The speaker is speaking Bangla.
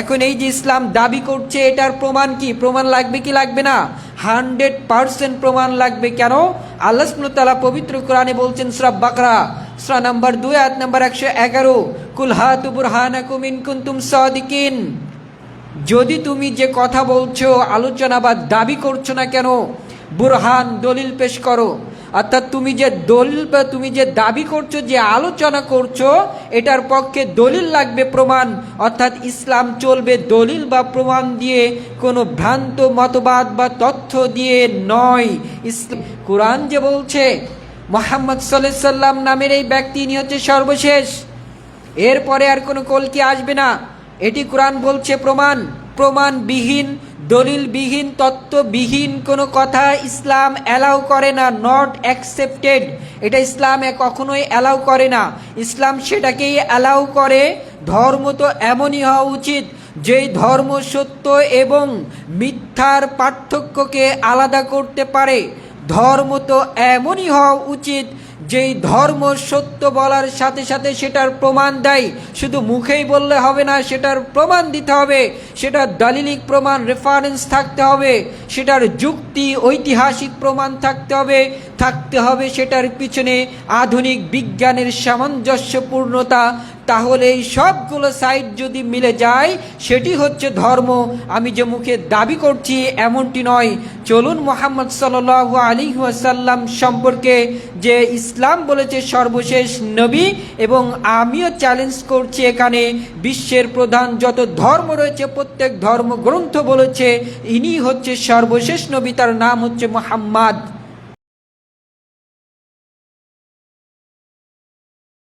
এখন এই যে ইসলাম দাবি করছে, এটার প্রমাণ কি? প্রমাণ লাগবে কি লাগবে না? হান্ড্রেড পার্সেন্ট প্রমাণ লাগবে কেন? আল্লাহ পবিত্র কোরআনে বলছেন সুরা বাকরা, সুরা নাম্বার দুই, আয়াত নাম্বার একশো এগারো কুলহাতু বুরহানাকুম ইন কুনতুম সাদিকিন। যদি তুমি যে কথা বলছো, আলোচনা বা দাবি করছ না কেন, বুরহান দলিল পেশ করো। অর্থাৎ তুমি যে দলিল বা তুমি যে দাবি করছ, যে আলোচনা করছ, এটার পক্ষে দলিল লাগবে প্রমাণ। অর্থাৎ ইসলাম চলবে দলিল বা প্রমাণ দিয়ে, কোনো ভ্রান্ত মতবাদ বা তথ্য দিয়ে নয়। ইসলাম, কোরআন যে বলছে, মোহাম্মদ সাল্লাম নামের এই ব্যক্তি, ইনি হচ্ছে সর্বশেষ। এরপরে আর কোনো কলকি আসবে না। এটি কোরআন বলছে প্রমাণ। প্রমাণবিহীন দলিলবিহীন, তত্ত্ববিহীন কোনো কথা ইসলাম অ্যালাউ করে না নট অ্যাকসেপ্টেড এটা ইসলামে কখনোই অ্যালাউ করে না। ইসলাম সেটাকেই অ্যালাউ করে, ধর্ম তো এমনই হওয়া উচিত, যেই ধর্ম সত্য এবং মিথ্যার পার্থক্যকে আলাদা করতে পারে। ধর্ম তো এমনই হওয়া উচিত যেই ধর্ম সত্য বলার সাথে সাথে সেটার প্রমাণ দেয়, শুধু মুখেই বললে হবে না, সেটার প্রমাণ দিতে হবে, সেটার দালিলিক প্রমাণ রেফারেন্স থাকতে হবে, সেটার যুক্তি, ঐতিহাসিক প্রমাণ থাকতে হবে থাকতে হবে সেটার পিছনে আধুনিক বিজ্ঞানের সামঞ্জস্যপূর্ণতা তাহলে এই সবগুলো সাইড যদি মিলে যায়, সেটি হচ্ছে ধর্ম। আমি যে মুখে দাবি করছি এমনটি নয়। চলুন মোহাম্মদ সাল আলী ওয়াসাল্লাম সম্পর্কে যে ইসলাম বলেছে সর্বশেষ নবী, এবং আমিও চ্যালেঞ্জ করছি এখানে, বিশ্বের প্রধান যত ধর্ম রয়েছে, প্রত্যেক ধর্মগ্রন্থ বলেছে ইনি হচ্ছে সর্বশেষ নবী, তার নাম হচ্ছে মোহাম্মদ।